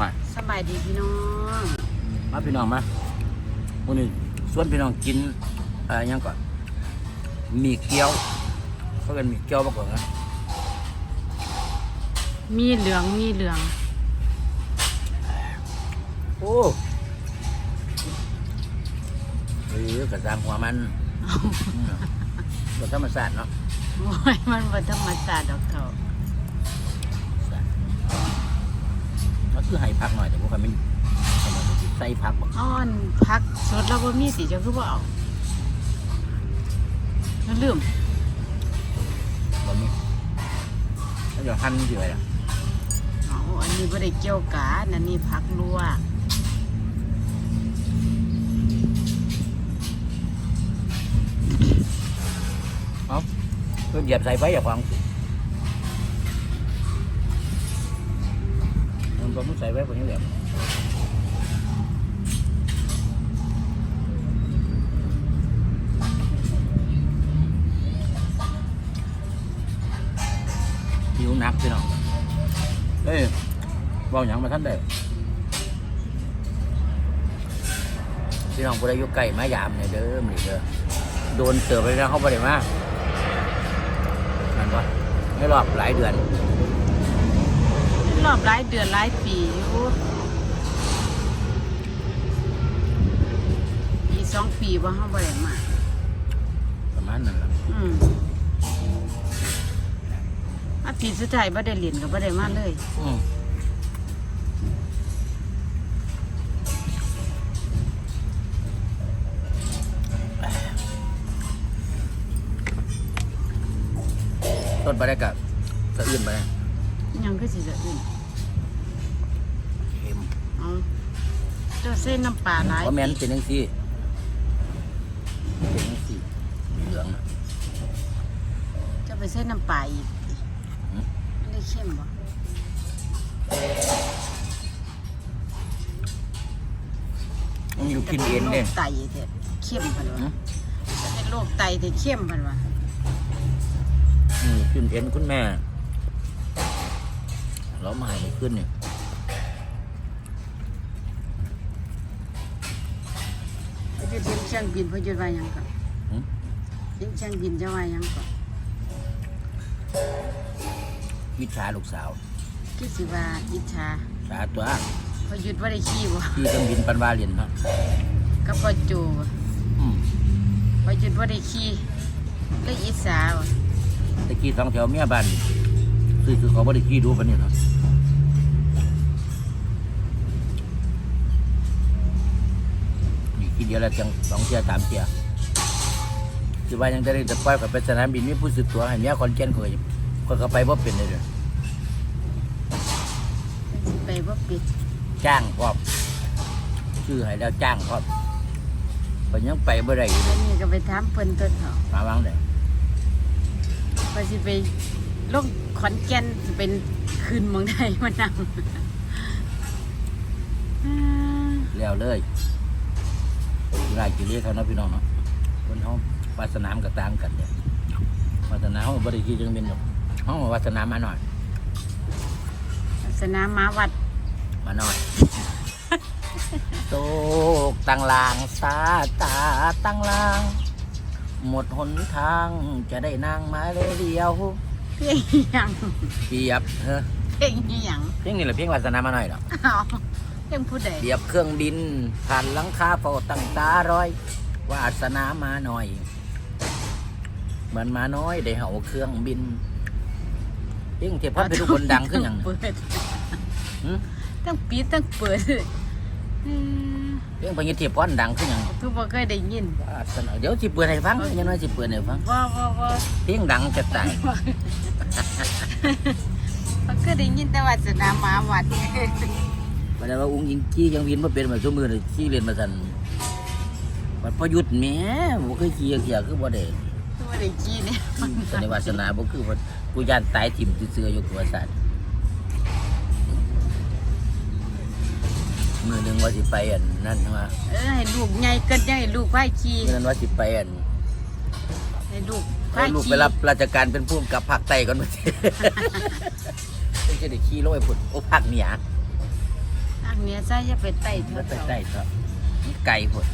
ว่าสบายดีพี่น้องมาพี่น้องมาวันนี้ส่วนพี่น้องกินเอ่อหยังก่อนมีเกี๊ยวเขาเป็นมีเกี๊ยวมาก่อนนะมีเหลืองมีเหลืองโอ้เฮ้ยกระซังหัวมันอืมก็ธรรมศาสตร์เนาะโอ้ยมันบ่ธรรมชาติดอกเขามัน คือให้พักหน่อยแต่พวกมันใส่พักบอกอ้อนพักสดแล้วบ่มีสิเจ้าคือบ่เอาแล้วลืมบ่มีแล้วเดี๋ยวหั่นอยู่เลยล่ะเอาอันนี้บ่ได้เกี่ยวกันอันนี้พักลวกเพิ่นเหยียบใส่ไฟอย่าฟัง ก็มันใส่ไว้คนนี้แหละหิวหนักพี่น้องเอ้ยบออย่างมาท่านได้พี่น้องผู้ใดอยู่ไก่มายามเนี่ยเด้อมอนี่เด้อโดนเสือไปแล้วเขาบ่ได้มานั่นวะไม่รอบหลายเดือน รอบหลายเดือนหลายปีอยู่ปีสองปีบ่เฮาบ่ได้มาประมาณนั้นแหละอืมอาปีสุดท้ายบ่ได้เรียนก็บ่ได้มาเลย อืมต้นไปได้กับสะอื่นไปได้ ยังคือสิจะอื่นเค็ม เอาเจ้าเส้นน้ำปลาหลายเพราะแม่นเป็นยังซี่เป็นยังซี่เหลืองน่ะเจ้าไปเส้นน้ำปลาอีกหืมไม่ได้เข้มบ่มันอยู่กินเอ็นโรเนี่ยคไตเถอะเข้มพันวะหืม จะเป็นโรคไตเถอะเข้มพันวะอืมกินเอ็นคุณแม่เรามาให้มันขึ้นเนี่ย พอจะเห็นช่างบินเพื่อจะว่าหยังก่อนหืมเห็นช่างบินจะว่าหยังก่อนวิชาลูกสาว คือสิว่าอิจฉาสาตัวพอหยุดว่าได้ขี้บ่ที่เครื่องบินปันวาเรียนเนาะก็พอจูบ่อืมพอหยุดว่าได้ขี้เลยอิจฉาบ่ตะกี้สองแถวเมียบ้านคือคือเขาบ่ได้ขี้ดูปานนี้เนาะ นี่ขี้เดียวแล้วจังสองเที่ยสามเที่ยคือว่ายังได้แต่ปล่อยกับไปสนามบินมีผู้สืบตัวให้เมียคอนเจนเขาก็เขาก็ไปบ่เป็นเลยเด้อสิไปบ่ปิดจ้างพร้อมชื่อให้แล้วจ้างพร้อมเพิ่นยังไปบ่ได้อยู่เลแล้ยวนี่ก็ไปถามเพิ่นต้นเถาะมาวางได้ว่าสิไปลงขอนแก่นสิเป็นคืนเมืองไทยมานั่งอ่าแล้วเลย กีฬากีฬาเขานาะพี่น้องเนาะคนเฮาวาสนามก็ต่างกันเด้อวาสนาเฮาบ่ได้ขี่เครื่องบินหรอกเฮาวาสนามาหน่อยสนามมาวัดมาหน่อยโตกตังลางสาตาตังลาง หมดหนทางจะได้นางมาเลยเดียวเพียงอีหยังเปียบเฮ้อเพียงอีหยังเพียงนี่แหละเพียงวาสนามาหน่อยหรอ อ้าว ยงผู้ใดเปรียบเครื่องบิน ผ่านหลังคาเฝ้าตั้งตารอย วาสนามาหน่อย เหมือนมาน้อยได้เห่าเครื่องบินเพียงเทพพัดเป็นทุกคนดังขึ้นอหย่างเปิดหืมตั้งปิดตั้งเปิดอืมเพียงพญเทพพัดดังขึ้นอหย่างทุกบ่เคยได้ยินวาสนาเดี๋ยวสิเปิดให้ฟังอยังน้อยสิเปิดให้ฟังว่าว่าว่าเพียงดังจะตายบ่เคยได้ยินแต่ว่าสนามม้าวัด มาได้ว่าอุ้งยิงจี้ยังวินมาเป็นมาชั่วมือเลยจี้เรียนมาสันวัดพอหยุดแหม่บ่เคยขี่เกียคือบ่ได้คือบ่ได้กินเนี่ยแต่ในวาสนาบ่คือว่ากูย่านตายถิ่มซื่อๆอยู่กับว่าสัตว์มือหนึงว่าสิไปอันนั่นว่าเออให้ลูกใหญ่เกินใหญ่ลูกพายขี่มือนั้นว่าสิไปอันให้ลูกให้พายลูกขี่ไปรับราชการเป็นผู้กำกับภาคใต้ก่อนบ่สิ เพิ่งจะได้ขี่ลงไปพุ่นโอ้ภาคเหนือ กเหนี้ยใส่จะไปไต่เถแล้อะวไปใต้ก็มันไก่พด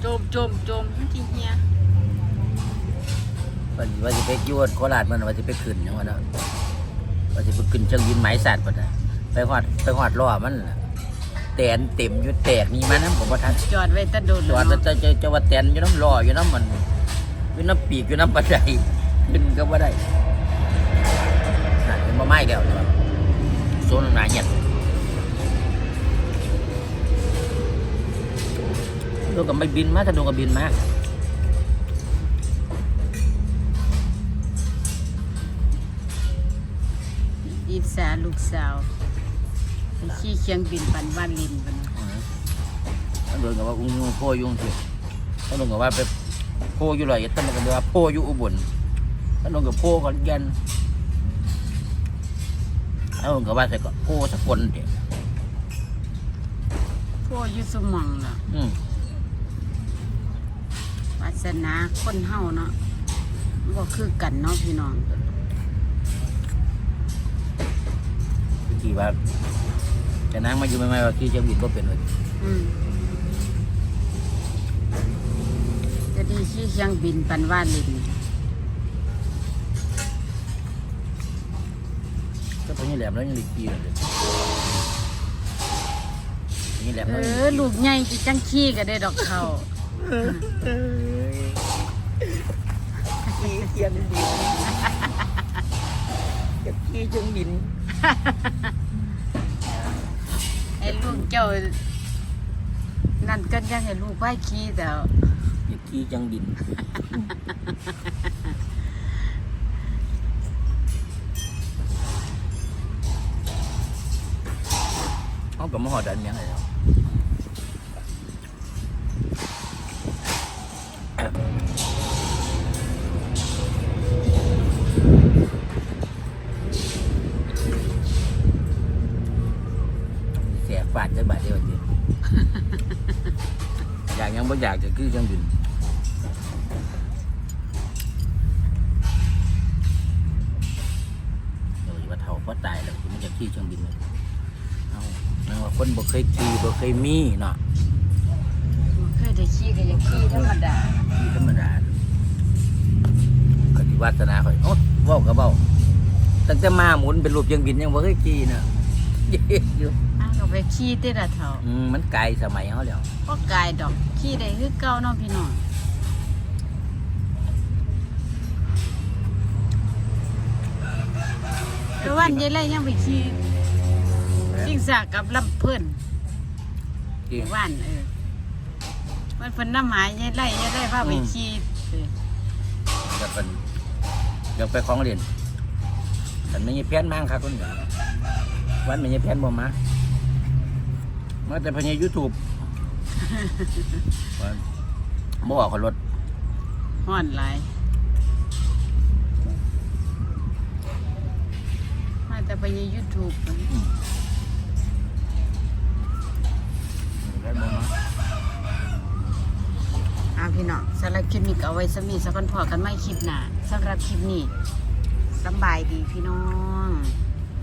โจมโจมโจมมันที่เฮียว่าสิว่าจะไปยวดโคราชมันว่าจะไปขึ้นยังวะเนาะว่าจะไปขึ้นเชิงบินไม้สัตว์ปะนะไปหอดไปหอดล้อมันน่ะแตนเต็มอยู่แตกนี่มันนะผมว่าทัน จอดไว้แตะโดนจอดเนาะจะจะจะว่าแตนอยู่น้ำล้ออยู่น้ำมันอยู่น้ำปีกอยู่น้ำบันได ขึ้นก็ว่าได้นั่นเป็นมาไม้เดียวใช่ปะโซนหนาเหียดดูกับไม่บินมาถ้าดูกับบินมาอีสาลูกสาวไปขี่เคียงบินปันบ้านลินปะเนาะถ้าโดนกับว่าอุ้งยุ่งโพยุ่งสิถ้าโดนกับว่าไปโพอยู่ลอยเอ็ดถ้ามันก็เรียกว่าโพอยู่อุบล ถ้าโดนกับโพขอนแก่นถ้าโดนกับว่าใส่ก็โพสกลเดียวพวกอยุสมองเนาะอืมวาสนาคนเฮาเนาะมันก็คือกันเนาะพี่น้องที่ว่าแต่นางมาอยู่ไม่ไม่ว่าที่จะบินก็เป็นเลยอืมจะดีขี่เคียงบินปันบ้านลิน ก็เป็นยี่แหลมแล้วยังหลีกขี่เลยยี่แหลมเอแล้วอลูกใหญ่จิจังขี้ก็ได้ดอกเขาขี่เทียงบินจะขี่เชียงบินไอ้ลูกเจ้านั่นก็ยังให้ลูกไว้ขี้แต่จะขี่เชียงบิน เขากับมหอดันเมียงอะไรแล้วเสียฟาดจะบาดเดียวจริงอยากยังบ่อยากจะคือเครื่องบินเดี๋ยวว่าเท่าก็ตายแล้วมันจะขี่เครื่องบินเลยเอานั่น ว่าคนบ่เคยขี่บ่เคยมีเนาะเคยได้ขี้ก็ยังขี้ธรรมดาขี่ธรรมดาก็ที่วาสนาข่อยโอ้เว้าก็เว้าตั้งแต่มาหมุนเป็นรูปเครื่องบินยังบ่เคยขี่นะเย็ดอยู่อ้าวก็ไปขี้เต้ละเท่าอืมมันไกลสมัยเขาแล้วก็กายดอกขี้ได้คือเก่าเนาะพี่น้องแต่วันยายไล่ยังไปขี้ สิ่งสากกับลำเพิ่นจริงว่านเออมันเพิ่นน้ำหมายยายไล่ยายไล่พาไปอืมขี้เออจะเป็นอยากไปของเรียนแต่ไม่ใช่แพนมากครับคนเดียววันไม่ใช่แพนบ่มามาแต่พญายูทูบบ่ออกกับรถฮ้อนหลายมาแต่ไปใน YouTube มั บ่มาอาพี่น้องสำหรับคลิปนี้ก็เอาไว้สมีสักคนพอกันไม่คลิปหนาสำหรับคลิปนี้สบายดีพี่น้อง